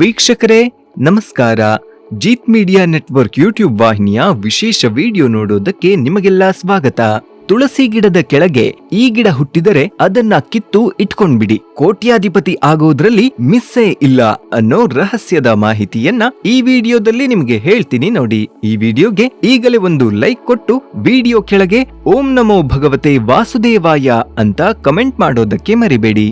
ವೀಕ್ಷಕರೇ, ನಮಸ್ಕಾರ. Jeet media network YouTube ವಾಹಿನಿಯ ವಿಶೇಷ ವಿಡಿಯೋ ನೋಡೋದಕ್ಕೆ ನಿಮಗೆಲ್ಲ ಸ್ವಾಗತ. ತುಳಸಿ ಗಿಡದ ಕೆಳಗೆ ಈ ಗಿಡ ಹುಟ್ಟಿದರೆ ಅದನ್ನ ಕಿತ್ತು ಇಟ್ಕೊಂಡ್ಬಿಡಿ. ಕೋಟ್ಯಾಧಿಪತಿ ಆಗೋದ್ರಲ್ಲಿ ಮಿಸ್ಸೇ ಇಲ್ಲ ಅನ್ನೋ ರಹಸ್ಯದ ಮಾಹಿತಿಯನ್ನ ಈ ವಿಡಿಯೋದಲ್ಲಿ ನಿಮಗೆ ಹೇಳ್ತೀನಿ ನೋಡಿ. ಈ ವಿಡಿಯೋಗೆ ಈಗಲೇ ಒಂದು ಲೈಕ್ ಕೊಟ್ಟು ವಿಡಿಯೋ ಕೆಳಗೆ ಓಂ ನಮೋ ಭಗವತೆ ವಾಸುದೇವಾಯ ಅಂತ ಕಮೆಂಟ್ ಮಾಡೋದಕ್ಕೆ ಮರಿಬೇಡಿ.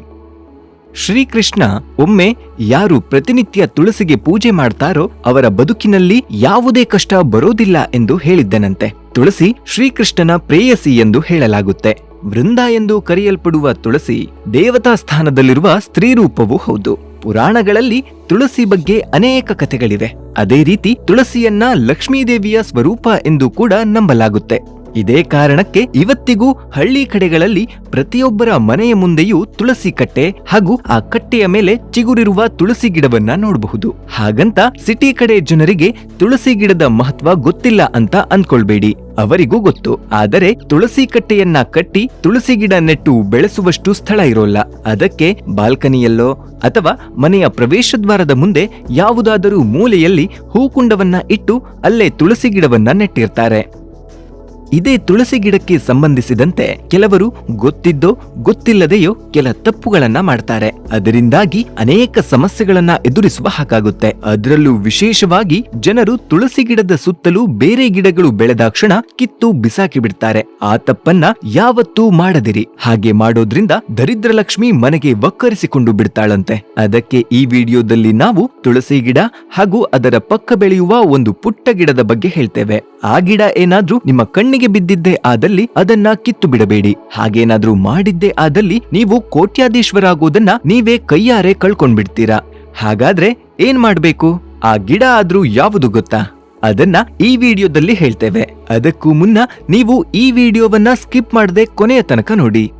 ಶ್ರೀಕೃಷ್ಣ ಒಮ್ಮೆ ಯಾರು ಪ್ರತಿನಿತ್ಯ ತುಳಸಿಗೆ ಪೂಜೆ ಮಾಡ್ತಾರೋ ಅವರ ಬದುಕಿನಲ್ಲಿ ಯಾವುದೇ ಕಷ್ಟ ಬರೋದಿಲ್ಲ ಎಂದು ಹೇಳಿದ್ದನಂತೆ. ತುಳಸಿ ಶ್ರೀಕೃಷ್ಣನ ಪ್ರೇಯಸಿ ಎಂದು ಹೇಳಲಾಗುತ್ತೆ. ವೃಂದ ಎಂದು ಕರೆಯಲ್ಪಡುವ ತುಳಸಿ ದೇವತಾ ಸ್ಥಾನದಲ್ಲಿರುವ ಸ್ತ್ರೀ ರೂಪವೂ ಹೌದು. ಪುರಾಣಗಳಲ್ಲಿ ತುಳಸಿ ಬಗ್ಗೆ ಅನೇಕ ಕಥೆಗಳಿವೆ. ಅದೇ ರೀತಿ ತುಳಸಿಯನ್ನ ಲಕ್ಷ್ಮೀದೇವಿಯ ಸ್ವರೂಪ ಎಂದು ಕೂಡ ನಂಬಲಾಗುತ್ತೆ. ಇದೇ ಕಾರಣಕ್ಕೆ ಇವತ್ತಿಗೂ ಹಳ್ಳಿ ಕಡೆಗಳಲ್ಲಿ ಪ್ರತಿಯೊಬ್ಬರ ಮನೆಯ ಮುಂದೆಯೂ ತುಳಸಿ ಕಟ್ಟೆ ಹಾಗೂ ಆ ಕಟ್ಟೆಯ ಮೇಲೆ ಚಿಗುರಿರುವ ತುಳಸಿ ಗಿಡವನ್ನ ನೋಡಬಹುದು. ಹಾಗಂತ ಸಿಟಿ ಕಡೆ ಜನರಿಗೆ ತುಳಸಿ ಗಿಡದ ಮಹತ್ವ ಗೊತ್ತಿಲ್ಲ ಅಂತ ಅಂದ್ಕೊಳ್ಬೇಡಿ ಅವರಿಗೂ ಗೊತ್ತು. ಆದರೆ ತುಳಸಿ ಕಟ್ಟೆಯನ್ನ ಕಟ್ಟಿ ತುಳಸಿ ಗಿಡ ನೆಟ್ಟು ಬೆಳೆಸುವಷ್ಟು ಸ್ಥಳ ಇರೋಲ್ಲ. ಅದಕ್ಕೆ ಬಾಲ್ಕನಿಯಲ್ಲೋ ಅಥವಾ ಮನೆಯ ಪ್ರವೇಶದ್ವಾರದ ಮುಂದೆ ಯಾವುದಾದರೂ ಮೂಲೆಯಲ್ಲಿ ಹೂಕುಂಡವನ್ನ ಇಟ್ಟು ಅಲ್ಲೇ ತುಳಸಿ ಗಿಡವನ್ನ ನೆಟ್ಟಿರ್ತಾರೆ. ಇದೇ ತುಳಸಿ ಗಿಡಕ್ಕೆ ಸಂಬಂಧಿಸಿದಂತೆ ಕೆಲವರು ಗೊತ್ತಿದ್ದೋ ಗೊತ್ತಿಲ್ಲದೆಯೋ ಕೆಲ ತಪ್ಪುಗಳನ್ನ ಮಾಡ್ತಾರೆ. ಅದರಿಂದಾಗಿ ಅನೇಕ ಸಮಸ್ಯೆಗಳನ್ನ ಎದುರಿಸುವ ಹಾಕಾಗುತ್ತೆ ಅದರಲ್ಲೂ ವಿಶೇಷವಾಗಿ ಜನರು ತುಳಸಿ ಗಿಡದ ಸುತ್ತಲೂ ಬೇರೆ ಗಿಡಗಳು ಬೆಳೆದಾಕ್ಷಣ ಕಿತ್ತು ಬಿಸಾಕಿ ಬಿಡ್ತಾರೆ. ಆ ತಪ್ಪನ್ನ ಯಾವತ್ತೂ ಮಾಡದಿರಿ. ಹಾಗೆ ಮಾಡೋದ್ರಿಂದ ದರಿದ್ರ ಲಕ್ಷ್ಮಿ ಮನೆಗೆ ವಕ್ಕರಿಸಿಕೊಂಡು ಬಿಡ್ತಾಳಂತೆ. ಅದಕ್ಕೆ ಈ ವಿಡಿಯೋದಲ್ಲಿ ನಾವು ತುಳಸಿ ಗಿಡ ಹಾಗೂ ಅದರ ಪಕ್ಕ ಬೆಳೆಯುವ ಒಂದು ಪುಟ್ಟ ಗಿಡದ ಬಗ್ಗೆ ಹೇಳ್ತೇವೆ. ಆ ಗಿಡ ಏನಾದ್ರೂ ನಿಮ್ಮ ಕಣ್ಣಿಗೆ ಬಿದ್ದಿದ್ದೇ ಆದಲ್ಲಿ ಅದನ್ನ ಕಿತ್ತು ಬಿಡಬೇಡಿ ಹಾಗೇನಾದ್ರೂ ಮಾಡಿದ್ದೇ ಆದಲ್ಲಿ ನೀವು ಕೋಟ್ಯಾಧೀಶ್ವರಾಗೋದನ್ನ ನೀವೇ ಕೈಯಾರೆ ಕಳ್ಕೊಂಡ್ಬಿಡ್ತೀರಾ. ಹಾಗಾದ್ರೆ ಏನ್ ಮಾಡ್ಬೇಕು? ಆ ಗಿಡ ಆದ್ರೂ ಯಾವುದು ಗೊತ್ತಾ? ಅದನ್ನ ಈ ವಿಡಿಯೋದಲ್ಲಿ ಹೇಳ್ತೇವೆ. ಅದಕ್ಕೂ ಮುನ್ನ ನೀವು ಈ ವಿಡಿಯೋವನ್ನ ಸ್ಕಿಪ್ ಮಾಡದೆ ಕೊನೆಯ ತನಕ ನೋಡಿ.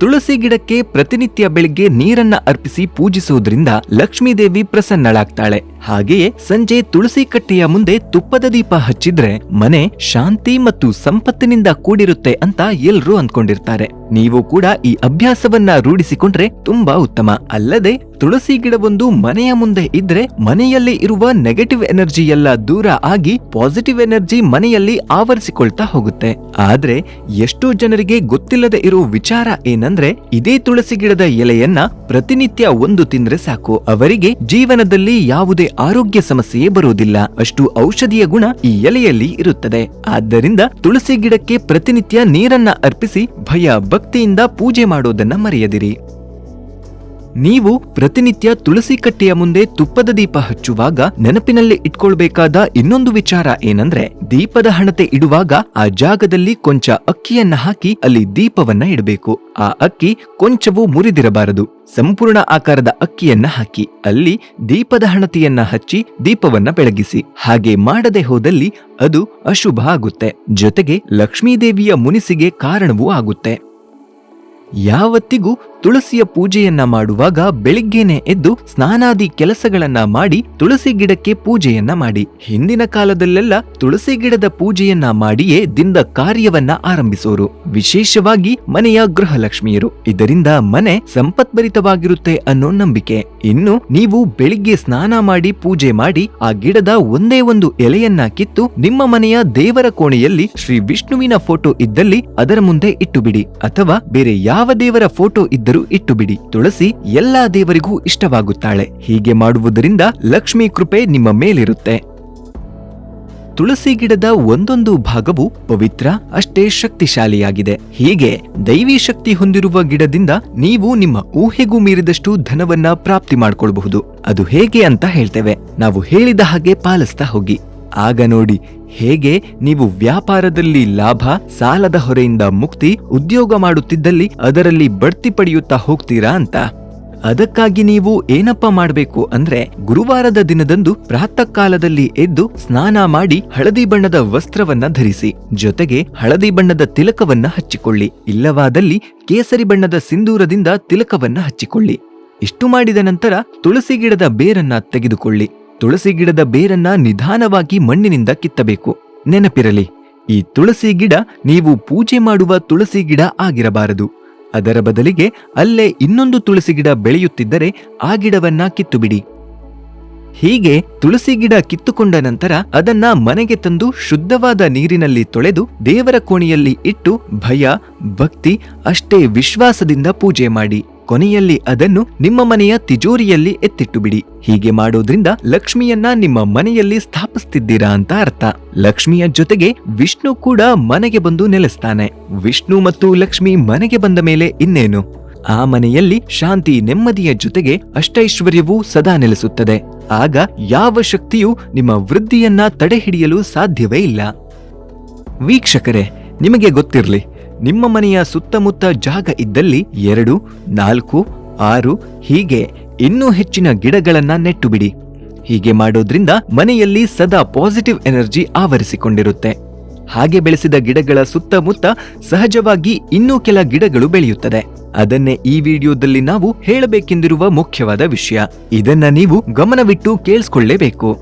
ತುಳಸಿ ಗಿಡಕ್ಕೆ ಪ್ರತಿನಿತ್ಯ ಬೆಳಿಗ್ಗೆ ನೀರನ್ನ ಅರ್ಪಿಸಿ ಪೂಜಿಸುವುದರಿಂದ ಲಕ್ಷ್ಮೀದೇವಿ ಪ್ರಸನ್ನಳಾಗ್ತಾಳೆ. ಹಾಗೆಯೇ ಸಂಜೆ ತುಳಸಿ ಕಟ್ಟೆಯ ಮುಂದೆ ತುಪ್ಪದ ದೀಪ ಹಚ್ಚಿದ್ರೆ ಮನೆ ಶಾಂತಿ ಮತ್ತು ಸಂಪತ್ತಿನಿಂದ ಕೂಡಿರುತ್ತೆ ಅಂತ ಎಲ್ರೂ ಅಂದ್ಕೊಂಡಿರ್ತಾರೆ ನೀವು ಕೂಡ ಈ ಅಭ್ಯಾಸವನ್ನ ರೂಢಿಸಿಕೊಂಡ್ರೆ ತುಂಬಾ ಉತ್ತಮ. ಅಲ್ಲದೆ ತುಳಸಿ ಗಿಡವೊಂದು ಮನೆಯ ಮುಂದೆ ಇದ್ರೆ ಮನೆಯಲ್ಲಿ ಇರುವ ನೆಗೆಟಿವ್ ಎನರ್ಜಿ ಎಲ್ಲ ದೂರ ಆಗಿ ಪಾಸಿಟಿವ್ ಎನರ್ಜಿ ಮನೆಯಲ್ಲಿ ಆವರಿಸಿಕೊಳ್ತಾ ಹೋಗುತ್ತೆ. ಆದ್ರೆ ಎಷ್ಟೋ ಜನರಿಗೆ ಗೊತ್ತಿಲ್ಲದೆ ಇರೋ ವಿಚಾರ ಏನಂದ್ರೆ ಇದೇ ತುಳಸಿ ಗಿಡದ ಎಲೆಯನ್ನ ಪ್ರತಿನಿತ್ಯ ಒಂದು ತಿಂದ್ರೆ ಸಾಕು. ಅವರಿಗೆ ಜೀವನದಲ್ಲಿ ಯಾವುದೇ ಆರೋಗ್ಯ ಸಮಸ್ಯೆಯೇ ಬರುವುದಿಲ್ಲ. ಅಷ್ಟು ಔಷಧಿಯ ಗುಣ ಈ ಎಲೆಯಲ್ಲಿ ಇರುತ್ತದೆ. ಆದ್ದರಿಂದ ತುಳಸಿ ಗಿಡಕ್ಕೆ ಪ್ರತಿನಿತ್ಯ ನೀರನ್ನ ಅರ್ಪಿಸಿ ಭಯ ಭಕ್ತಿಯಿಂದ ಪೂಜೆ ಮಾಡುವುದನ್ನ ಮರೆಯದಿರಿ. ನೀವು ಪ್ರತಿನಿತ್ಯ ತುಳಸಿ ಕಟ್ಟೆಯ ಮುಂದೆ ತುಪ್ಪದ ದೀಪ ಹಚ್ಚುವಾಗ ನೆನಪಿನಲ್ಲಿ ಇಟ್ಕೊಳ್ಬೇಕಾದ ಇನ್ನೊಂದು ವಿಚಾರ ಏನಂದ್ರೆ, ದೀಪದ ಹಣತೆ ಇಡುವಾಗ ಆ ಜಾಗದಲ್ಲಿ ಕೊಂಚ ಅಕ್ಕಿಯನ್ನ ಹಾಕಿ ಅಲ್ಲಿ ದೀಪವನ್ನ ಇಡಬೇಕು. ಆ ಅಕ್ಕಿ ಕೊಂಚವೂ ಮುರಿದಿರಬಾರದು. ಸಂಪೂರ್ಣ ಆಕಾರದ ಅಕ್ಕಿಯನ್ನ ಹಾಕಿ ಅಲ್ಲಿ ದೀಪದ ಹಣತೆಯನ್ನ ಹಚ್ಚಿ ದೀಪವನ್ನ ಬೆಳಗಿಸಿ. ಹಾಗೆ ಮಾಡದೆ ಹೋದಲ್ಲಿ ಅದು ಅಶುಭ ಆಗುತ್ತೆ. ಜೊತೆಗೆ ಲಕ್ಷ್ಮೀದೇವಿಯ ಮುನಿಸಿಗೆ ಕಾರಣವೂ ಆಗುತ್ತೆ. ಯಾವತ್ತಿಗೂ ತುಳಸಿಯ ಪೂಜೆಯನ್ನ ಮಾಡುವಾಗ ಬೆಳಿಗ್ಗೆನೆ ಎದ್ದು ಸ್ನಾನಾದಿ ಕೆಲಸಗಳನ್ನ ಮಾಡಿ ತುಳಸಿ ಗಿಡಕ್ಕೆ ಪೂಜೆಯನ್ನ ಮಾಡಿ. ಹಿಂದಿನ ಕಾಲದಲ್ಲೆಲ್ಲ ತುಳಸಿ ಗಿಡದ ಪೂಜೆಯನ್ನ ಮಾಡಿಯೇ ದಿನದ ಕಾರ್ಯವನ್ನ ಆರಂಭಿಸೋರು. ವಿಶೇಷವಾಗಿ ಮನೆಯ ಗೃಹಲಕ್ಷ್ಮಿಯರು. ಇದರಿಂದ ಮನೆ ಸಂಪತ್ಭರಿತವಾಗಿರುತ್ತೆ ಅನ್ನೋ ನಂಬಿಕೆ. ಇನ್ನು ನೀವು ಬೆಳಿಗ್ಗೆ ಸ್ನಾನ ಮಾಡಿ ಪೂಜೆ ಮಾಡಿ ಆ ಗಿಡದ ಒಂದೇ ಒಂದು ಎಲೆಯನ್ನ ಕಿತ್ತು ನಿಮ್ಮ ಮನೆಯ ದೇವರ ಕೋಣೆಯಲ್ಲಿ ಶ್ರೀ ವಿಷ್ಣುವಿನ ಫೋಟೋ ಇದ್ದಲ್ಲಿ ಅದರ ಮುಂದೆ ಇಟ್ಟು ಬಿಡಿ. ಅಥವಾ ಬೇರೆ ಯಾವ ದೇವರ ಫೋಟೋ ಇದ್ದರೂ ಇಟ್ಟು ಬಿಡಿ ತುಳಸಿ ಎಲ್ಲಾ ದೇವರಿಗೂ ಇಷ್ಟವಾಗುತ್ತಾಳೆ. ಹೀಗೆ ಮಾಡುವುದರಿಂದ ಲಕ್ಷ್ಮೀ ಕೃಪೆ ನಿಮ್ಮ ಮೇಲಿರುತ್ತೆ. ತುಳಸಿ ಗಿಡದ ಒಂದೊಂದು ಭಾಗವು ಪವಿತ್ರ, ಅಷ್ಟೇ ಶಕ್ತಿಶಾಲಿಯಾಗಿದೆ. ಹೀಗೆ ದೈವಿ ಶಕ್ತಿ ಹೊಂದಿರುವ ಗಿಡದಿಂದ ನೀವು ನಿಮ್ಮ ಊಹೆಗೂ ಮೀರಿದಷ್ಟು ಧನವನ್ನ ಪ್ರಾಪ್ತಿ ಮಾಡ್ಕೊಳ್ಬಹುದು. ಅದು ಹೇಗೆ ಅಂತ ಹೇಳ್ತೇವೆ. ನಾವು ಹೇಳಿದ ಹಾಗೆ ಪಾಲಿಸ್ತಾ ಹೋಗಿ. ಆಗ ನೋಡಿ, ಹೇಗೆ ನೀವು ವ್ಯಾಪಾರದಲ್ಲಿ ಲಾಭ, ಸಾಲದ ಹೊರೆಯಿಂದ ಮುಕ್ತಿ, ಉದ್ಯೋಗ ಮಾಡುತ್ತಿದ್ದಲ್ಲಿ ಅದರಲ್ಲಿ ಬಡ್ತಿ ಪಡೆಯುತ್ತಾ ಹೋಗ್ತೀರಾ ಅಂತ? ಅದಕ್ಕಾಗಿ ನೀವು ಏನಪ್ಪ ಮಾಡಬೇಕು ಅಂದ್ರೆ, ಗುರುವಾರದ ದಿನದಂದು ಪ್ರಾತಃ ಕಾಲದಲ್ಲಿ ಎದ್ದು ಸ್ನಾನ ಮಾಡಿ ಹಳದಿ ಬಣ್ಣದ ವಸ್ತ್ರವನ್ನ ಧರಿಸಿ, ಜೊತೆಗೆ ಹಳದಿ ಬಣ್ಣದ ತಿಲಕವನ್ನ ಹಚ್ಚಿಕೊಳ್ಳಿ, ಇಲ್ಲವಾದಲ್ಲಿ ಕೇಸರಿ ಬಣ್ಣದ ಸಿಂಧೂರದಿಂದ ತಿಲಕವನ್ನ ಹಚ್ಚಿಕೊಳ್ಳಿ. ಇಷ್ಟು ಮಾಡಿದ ನಂತರ ತುಳಸಿ ಗಿಡದ ಬೇರನ್ನ ತೆಗೆದುಕೊಳ್ಳಿ. ತುಳಸಿ ಗಿಡದ ಬೇರನ್ನ ನಿಧಾನವಾಗಿ ಮಣ್ಣಿನಿಂದ ಕಿತ್ತಬೇಕು. ನೆನಪಿರಲಿ, ಈ ತುಳಸಿ ಗಿಡ ನೀವು ಪೂಜೆ ಮಾಡುವ ತುಳಸಿ ಗಿಡ ಆಗಿರಬಾರದು. ಅದರ ಬದಲಿಗೆ ಅಲ್ಲೇ ಇನ್ನೊಂದು ತುಳಸಿ ಗಿಡ ಬೆಳೆಯುತ್ತಿದ್ದರೆ ಆ ಗಿಡವನ್ನ ಕಿತ್ತುಬಿಡಿ. ಹೀಗೆ ತುಳಸಿ ಗಿಡ ಕಿತ್ತುಕೊಂಡ ನಂತರ ಅದನ್ನ ಮನೆಗೆ ತಂದು ಶುದ್ಧವಾದ ನೀರಿನಲ್ಲಿ ತೊಳೆದು ದೇವರ ಕೋಣೆಯಲ್ಲಿ ಇಟ್ಟು ಭಯ, ಭಕ್ತಿ, ಅಷ್ಟೇ ವಿಶ್ವಾಸದಿಂದ ಪೂಜೆ ಮಾಡಿ. ಕೊನೆಯಲ್ಲಿ ಅದನ್ನು ನಿಮ್ಮ ಮನೆಯ ತಿಜೋರಿಯಲ್ಲಿ ಎತ್ತಿಟ್ಟು ಬಿಡಿ ಹೀಗೆ ಮಾಡೋದ್ರಿಂದ ಲಕ್ಷ್ಮಿಯನ್ನ ನಿಮ್ಮ ಮನೆಯಲ್ಲಿ ಸ್ಥಾಪಿಸ್ತಿದ್ದೀರಾ ಅಂತ ಅರ್ಥ. ಲಕ್ಷ್ಮಿಯ ಜೊತೆಗೆ ವಿಷ್ಣು ಕೂಡ ಮನೆಗೆ ಬಂದು ನೆಲೆಸ್ತಾನೆ. ವಿಷ್ಣು ಮತ್ತು ಲಕ್ಷ್ಮಿ ಮನೆಗೆ ಬಂದ ಮೇಲೆ ಇನ್ನೇನು? ಆ ಮನೆಯಲ್ಲಿ ಶಾಂತಿ ನೆಮ್ಮದಿಯ ಜೊತೆಗೆ ಅಷ್ಟೈಶ್ವರ್ಯವೂ ಸದಾ ನೆಲೆಸುತ್ತದೆ. ಆಗ ಯಾವ ಶಕ್ತಿಯೂ ನಿಮ್ಮ ವೃದ್ಧಿಯನ್ನ ತಡೆಹಿಡಿಯಲು ಸಾಧ್ಯವೇ ಇಲ್ಲ. ವೀಕ್ಷಕರೇ, ನಿಮಗೆ ಗೊತ್ತಿರಲಿ ನಿಮ್ಮ ಮನೆಯ ಸುತ್ತಮುತ್ತ ಜಾಗ ಇದ್ದಲ್ಲಿ ಎರಡು, ನಾಲ್ಕು, ಆರು, ಹೀಗೆ ಇನ್ನೂ ಹೆಚ್ಚಿನ ಗಿಡಗಳನ್ನ ನೆಟ್ಟು ಬಿಡಿ ಹೀಗೆ ಮಾಡೋದ್ರಿಂದ ಮನೆಯಲ್ಲಿ ಸದಾ ಪಾಸಿಟಿವ್ ಎನರ್ಜಿ ಆವರಿಸಿಕೊಂಡಿರುತ್ತೆ. ಹಾಗೆ ಬೆಳೆಸಿದ ಗಿಡಗಳ ಸುತ್ತಮುತ್ತ ಸಹಜವಾಗಿ ಇನ್ನೂ ಕೆಲ ಗಿಡಗಳು ಬೆಳೆಯುತ್ತದೆ. ಅದನ್ನೇ ಈ ವಿಡಿಯೋದಲ್ಲಿ ನಾವು ಹೇಳಬೇಕೆಂದಿರುವ ಮುಖ್ಯವಾದ ವಿಷಯ. ಇದನ್ನ ನೀವು ಗಮನವಿಟ್ಟು ಕೇಳಿಸ್ಕೊಳ್ಳೇಬೇಕು.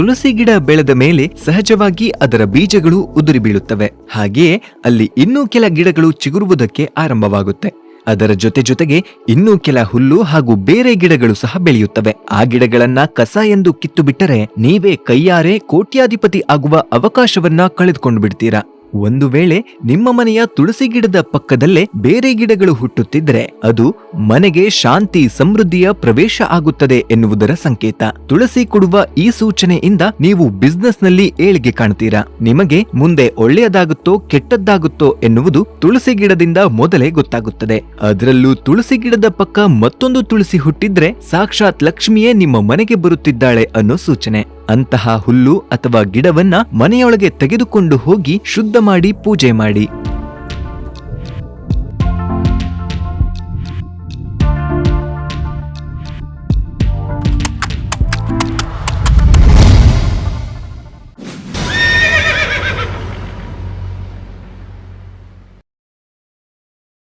ತುಳಸಿ ಗಿಡ ಬೆಳೆದ ಮೇಲೆ ಸಹಜವಾಗಿ ಅದರ ಬೀಜಗಳು ಉದುರಿ ಬೀಳುತ್ತವೆ. ಹಾಗೆಯೇ ಅಲ್ಲಿ ಇನ್ನೂ ಕೆಲ ಗಿಡಗಳು ಚಿಗುರುವುದಕ್ಕೆ ಆರಂಭವಾಗುತ್ತೆ. ಅದರ ಜೊತೆ ಜೊತೆಗೆ ಇನ್ನೂ ಕೆಲ ಹುಲ್ಲು ಹಾಗೂ ಬೇರೆ ಗಿಡಗಳು ಸಹ ಬೆಳೆಯುತ್ತವೆ. ಆ ಗಿಡಗಳನ್ನ ಕಸ ಎಂದು ಕಿತ್ತು ಬಿಟ್ಟರೆ ನೀವೇ ಕೈಯಾರೆ ಕೋಟ್ಯಾಧಿಪತಿ ಆಗುವ ಅವಕಾಶವನ್ನ ಕಳೆದುಕೊಂಡು ಬಿಡ್ತೀರಾ? ಒಂದು ವೇಳೆ ನಿಮ್ಮ ಮನೆಯ ತುಳಸಿ ಗಿಡದ ಪಕ್ಕದಲ್ಲೇ ಬೇರೆ ಗಿಡಗಳು ಹುಟ್ಟುತ್ತಿದ್ರೆ ಅದು ಮನೆಗೆ ಶಾಂತಿ ಸಮೃದ್ಧಿಯ ಪ್ರವೇಶ ಆಗುತ್ತದೆ ಎನ್ನುವುದರ ಸಂಕೇತ. ತುಳಸಿ ಕೊಡುವ ಈ ಸೂಚನೆಯಿಂದ ನೀವು ಬಿಸ್ನೆಸ್ನಲ್ಲಿ ಏಳಿಗೆ ಕಾಣ್ತೀರಾ. ನಿಮಗೆ ಮುಂದೆ ಒಳ್ಳೆಯದಾಗುತ್ತೋ ಕೆಟ್ಟದ್ದಾಗುತ್ತೋ ಎನ್ನುವುದು ತುಳಸಿ ಗಿಡದಿಂದ ಮೊದಲೇ ಗೊತ್ತಾಗುತ್ತದೆ. ಅದರಲ್ಲೂ ತುಳಸಿ ಗಿಡದ ಪಕ್ಕ ಮತ್ತೊಂದು ತುಳಸಿ ಹುಟ್ಟಿದ್ರೆ ಸಾಕ್ಷಾತ್ ಲಕ್ಷ್ಮಿಯೇ ನಿಮ್ಮ ಮನೆಗೆ ಬರುತ್ತಿದ್ದಾಳೆ ಅನ್ನೋ ಸೂಚನೆ. ಅಂತಹ ಹುಲ್ಲು ಅಥವಾ ಗಿಡವನ್ನ ಮನೆಯೊಳಗೆ ತೆಗೆದುಕೊಂಡು ಹೋಗಿ ಶುದ್ಧ ಮಾಡಿ ಪೂಜೆ ಮಾಡಿ.